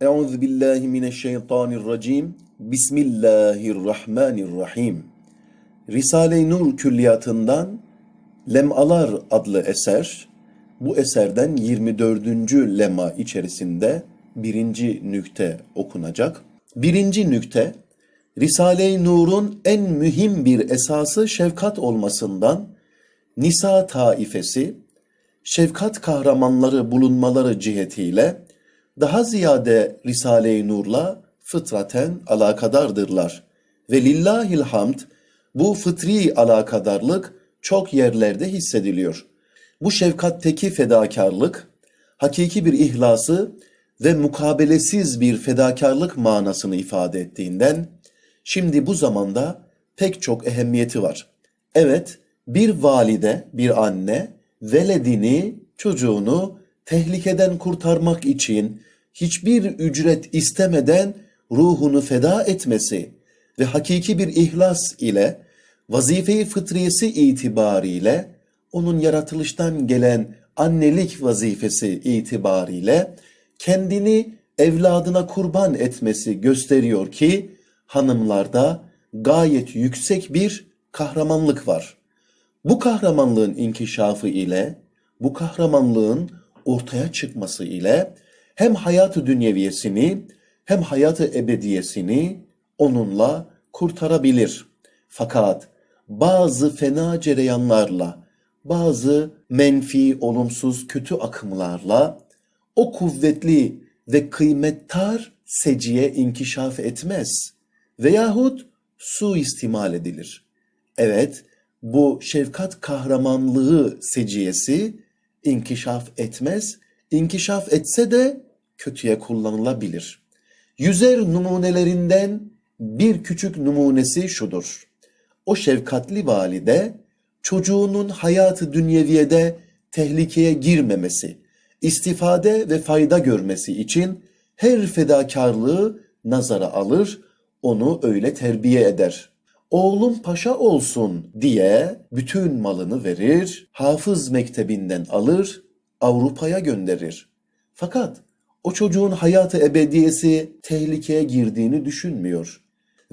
Euzu billahi mineşşeytanirracim. Bismillahirrahmanirrahim. Risale-i Nur külliyatından Lemalar adlı eser. Bu eserden 24. lema içerisinde birinci nükte okunacak. Birinci nükte, Risale-i Nur'un en mühim bir esası şefkat olmasından Nisa taifesi, şefkat kahramanları bulunmaları cihetiyle daha ziyade Risale-i Nur'la fıtraten alakadardırlar. Ve lillahil hamd bu fıtri alakadarlık çok yerlerde hissediliyor. Bu şefkatteki fedakarlık, hakiki bir ihlası ve mukabelesiz bir fedakarlık manasını ifade ettiğinden, şimdi bu zamanda pek çok ehemmiyeti var. Evet, bir valide, bir anne, veledini, çocuğunu tehlikeden kurtarmak için hiçbir ücret istemeden ruhunu feda etmesi ve hakiki bir ihlas ile vazife-i fıtriyesi itibariyle onun yaratılıştan gelen annelik vazifesi itibariyle kendini evladına kurban etmesi gösteriyor ki hanımlarda gayet yüksek bir kahramanlık var. Bu kahramanlığın inkişafı ile, bu kahramanlığın ortaya çıkması ile hem hayatı dünyeviyesini hem hayatı ebediyesini onunla kurtarabilir. Fakat bazı fena cereyanlarla, bazı menfi, olumsuz, kötü akımlarla o kuvvetli ve kıymettar seciye inkişaf etmez veyahut suistimal edilir. Evet, bu şefkat kahramanlığı seciyesi inkişaf etmez. İnkişaf etse de kötüye kullanılabilir. Yüzer numunelerinden bir küçük numunesi şudur. O şefkatli valide çocuğunun hayatı dünyeviyede tehlikeye girmemesi, istifade ve fayda görmesi için her fedakarlığı nazara alır, onu öyle terbiye eder. Oğlum paşa olsun diye bütün malını verir, hafız mektebinden alır, Avrupa'ya gönderir. Fakat o çocuğun hayatı ebediyesi tehlikeye girdiğini düşünmüyor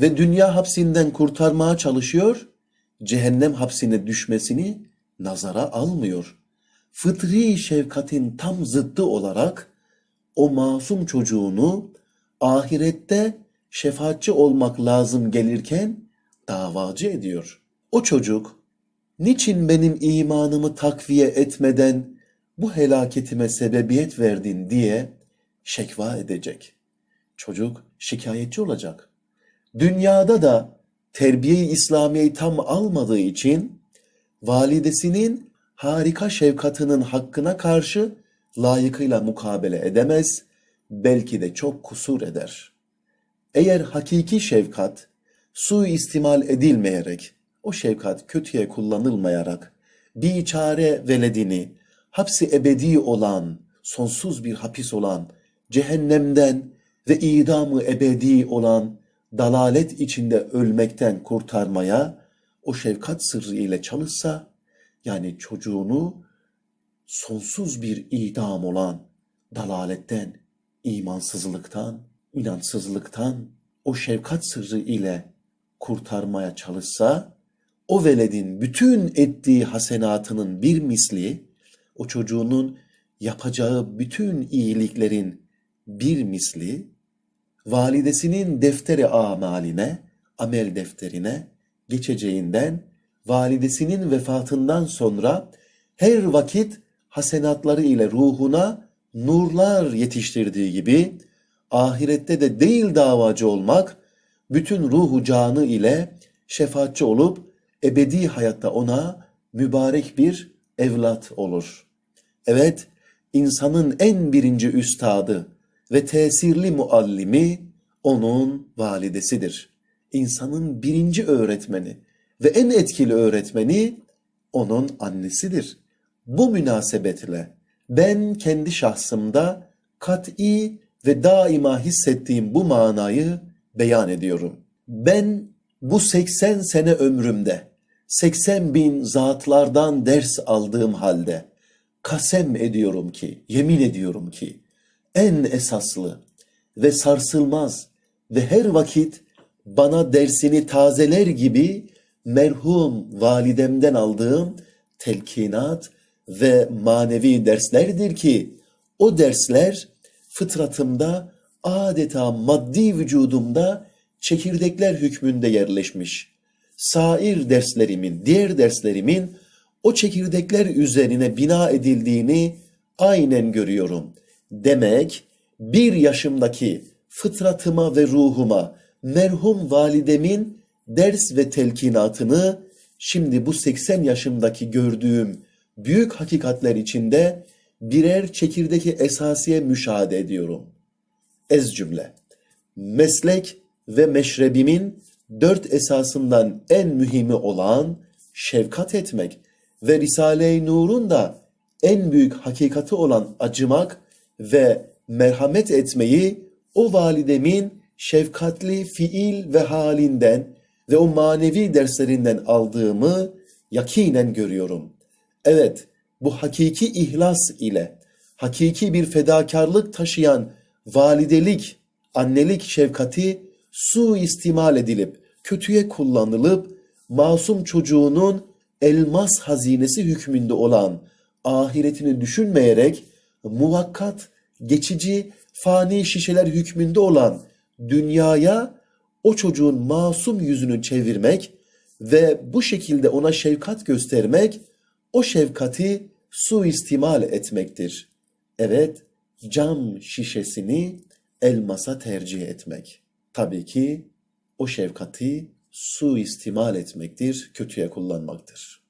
ve dünya hapsinden kurtarmaya çalışıyor, cehennem hapsine düşmesini nazara almıyor. Fıtri şefkatin tam zıddı olarak o masum çocuğunu ahirette şefaatçi olmak lazım gelirken davacı ediyor. O çocuk niçin benim imanımı takviye etmeden bu helaketime sebebiyet verdin diye şekva edecek. Çocuk şikayetçi olacak. Dünyada da terbiye-i İslamiye'yi tam almadığı için validesinin harika şefkatinin hakkına karşı layıkıyla mukabele edemez, belki de çok kusur eder. Eğer hakiki şefkat suistimal edilmeyerek, o şefkat kötüye kullanılmayarak bir çare veledini, hapsi ebedi olan, sonsuz bir hapis olan, cehennemden ve idamı ebedi olan dalalet içinde ölmekten kurtarmaya o şefkat sırrı ile çalışsa, yani çocuğunu sonsuz bir idam olan dalaletten, imansızlıktan, inançsızlıktan o şefkat sırrı ile kurtarmaya çalışsa, o veledin bütün ettiği hasenatının bir misli, o çocuğunun yapacağı bütün iyiliklerin bir misli, validesinin defteri amaline, amel defterine geçeceğinden, validesinin vefatından sonra her vakit hasenatları ile ruhuna nurlar yetiştirdiği gibi, ahirette de değil davacı olmak, bütün ruhu canı ile şefaatçi olup ebedi hayatta ona mübarek bir evlat olur. Evet, insanın en birinci üstadı ve tesirli muallimi onun validesidir. İnsanın birinci öğretmeni ve en etkili öğretmeni onun annesidir. Bu münasebetle ben kendi şahsımda kat'i ve daima hissettiğim bu manayı beyan ediyorum. Ben bu 80 sene ömrümde 80 bin zatlardan ders aldığım halde kasem ediyorum ki, yemin ediyorum ki en esaslı ve sarsılmaz ve her vakit bana dersini tazeler gibi merhum validemden aldığım telkinat ve manevi derslerdir ki o dersler fıtratımda adeta maddi vücudumda çekirdekler hükmünde yerleşmiş. Sair derslerimin, diğer derslerimin o çekirdekler üzerine bina edildiğini aynen görüyorum. Demek bir yaşımdaki fıtratıma ve ruhuma merhum validemin ders ve telkinatını şimdi bu 80 yaşımdaki gördüğüm büyük hakikatler içinde birer çekirdeki esasiye müşahede ediyorum. Ez cümle. Meslek ve meşrebimin dört esasından en mühimi olan şefkat etmek ve Risale-i Nur'un da en büyük hakikati olan acımak ve merhamet etmeyi o validemin şefkatli fiil ve halinden ve o manevi derslerinden aldığımı yakinen görüyorum. Evet, bu hakiki ihlas ile hakiki bir fedakarlık taşıyan validelik, annelik şefkati suistimal edilip kötüye kullanılıp masum çocuğunun elmas hazinesi hükmünde olan ahiretini düşünmeyerek muvakkat, geçici, fani şişeler hükmünde olan dünyaya o çocuğun masum yüzünü çevirmek ve bu şekilde ona şefkat göstermek, o şefkati suistimal etmektir. Evet, cam şişesini elmasa tercih etmek. Tabii ki o şefkati suistimal etmektir, kötüye kullanmaktır.